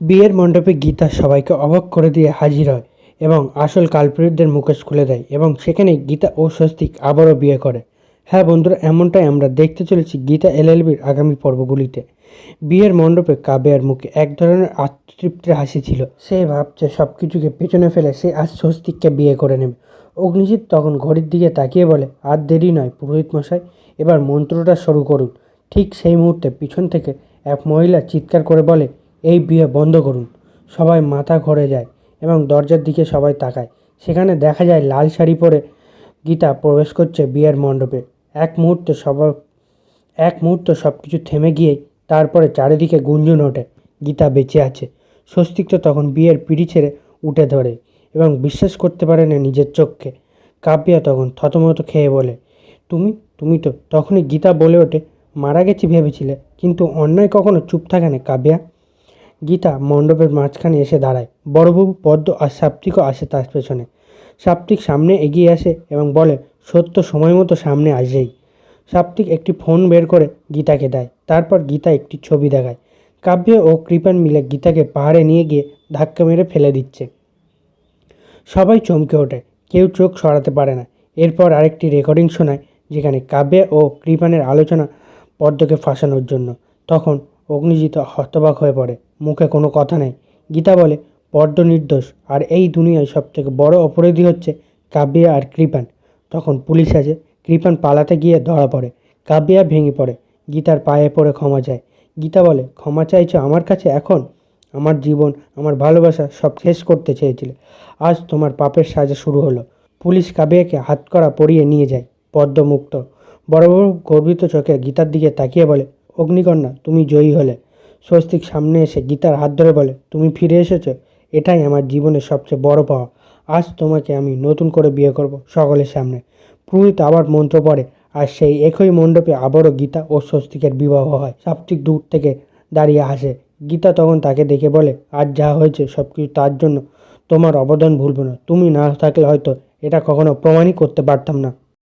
বিয়ের মণ্ডপে গীতা সবাইকে অবাক করে দিয়ে হাজির হয় এবং আসল কালপ্রিটদের মুখোশ খুলে দেয় এবং সেখানে গীতা ও স্বস্তিক আবারও বিয়ে করে। হ্যাঁ বন্ধুরা, এমনটাই আমরা দেখতে চলেছি গীতা এলএলবির আগামী পর্বগুলিতে। বিয়ের মণ্ডপে কাব্যার মুখে এক ধরনের আত্মতৃপ্তির হাসি ছিল। সে ভাবছে সব কিছুকে পেছনে ফেলে সে আজ স্বস্তিককে বিয়ে করে নেবে। অগ্নিজিৎ তখন ঘড়ির দিকে তাকিয়ে বলে, আর দেরি নয় পুরোহিত মশাই, এবার মন্ত্রটা শুরু করুন। ঠিক সেই মুহূর্তে পিছন থেকে এক মহিলা চিৎকার করে বলে এই বিয়ে বন্ধ করুন। সবাই মাথা ঘরে যায় এবং দরজার দিকে সবাই তাকায়। সেখানে দেখা যায় লাল শাড়ি পরে গীতা প্রবেশ করছে বিয়ের মণ্ডপে। এক মুহূর্তে সবার এক মুহূর্ত সব কিছু থেমে গিয়েই তারপরে চারিদিকে গুঞ্জন ওঠে। গীতা বেঁচে আছে। স্বস্তিক তো তখন বিয়ের পিড়ি ছেড়ে উঠে ধরে এবং বিশ্বাস করতে পারে না নিজের চোখকে। কাব্যা তখন থতমত খেয়ে বলে, তুমি তুমি তো তখনই গীতা বলে ওঠে। মারা গেছি ভেবেছিলে, কিন্তু অন্যায় কখনো চুপ থাকে না কাব্যা? গীতা মণ্ডপের মাঝখানে এসে দাঁড়ায়। বড়বাবু পদ্ম আর সাপ্তিকও আসে তার পেছনে। সাপ্তিক সামনে এগিয়ে আসে এবং বলে, সত্য সময় মতো সামনে আসেই সাপ্তিক একটি ফোন বের করে গীতাকে দেয়। তারপর গীতা একটি ছবি দেখায়। কাব্য ও কৃপান মিলে গীতাকে পাহাড়ে নিয়ে গিয়ে ধাক্কা মেরে ফেলে দিচ্ছে। সবাই চমকে ওঠে। কেউ চোখ সরাতে পারে না। এরপর আরেকটি রেকর্ডিং শোনায়, যেখানে কাব্যে ও কৃপানের আলোচনা পদ্মকে ফাঁসানোর জন্য। তখন অগ্নিজিত হতবাক হয়ে পড়ে। মুখে কোনো কথা নেই। গীতা বলে পদ্ম নির্দোষ। আর এই দুনিয়ায় সবথেকে বড় অপরাধী হচ্ছে কাব্যা আর কৃপান। তখন পুলিশ আছে কৃপান পালাতে গিয়ে ধরা পড়ে, কাব্যা ভেঙে পড়ে। গীতার পায়ে পড়ে ক্ষমা চায়। গীতা বলে, ক্ষমা চাইছো আমার কাছে এখন? আমার জীবন, আমার ভালোবাসা সব শেষ করতে চেয়েছিলে। আজ তোমার পাপের সাজা শুরু হলো। পুলিশ কাবিয়াকে হাতকড়া পরিয়ে নিয়ে যায়, পদ্মমুক্ত। বড় বড় গর্বিত চোখে গীতার দিকে তাকিয়ে বলে, অগ্নিকন্যা, তুমি জয়ী হলে। স্বস্তিক সামনে এসে গীতার হাত ধরে বলে, তুমি ফিরে এসেছ? এটাই আমার জীবনের সবচেয়ে বড় পাওয়া। আজ তোমাকে আমি নতুন করে বিয়ে করব সকলের সামনে। পুরোহিত আবার মন্ত্র পড়ে, আর সেই একই মণ্ডপে আবারও গীতা ও স্বস্তিকের বিবাহ হয়। সাপ্তিক দূর থেকে দাঁড়িয়ে হাসে গীতা তখন তাকে দেখে বলে, আজ যা হয়েছে সব কিছু তার জন্য। তোমার অবদান ভুলবো না। তুমি না থাকলে হয়তো এটা কখনো প্রমাণই করতে পারতাম না।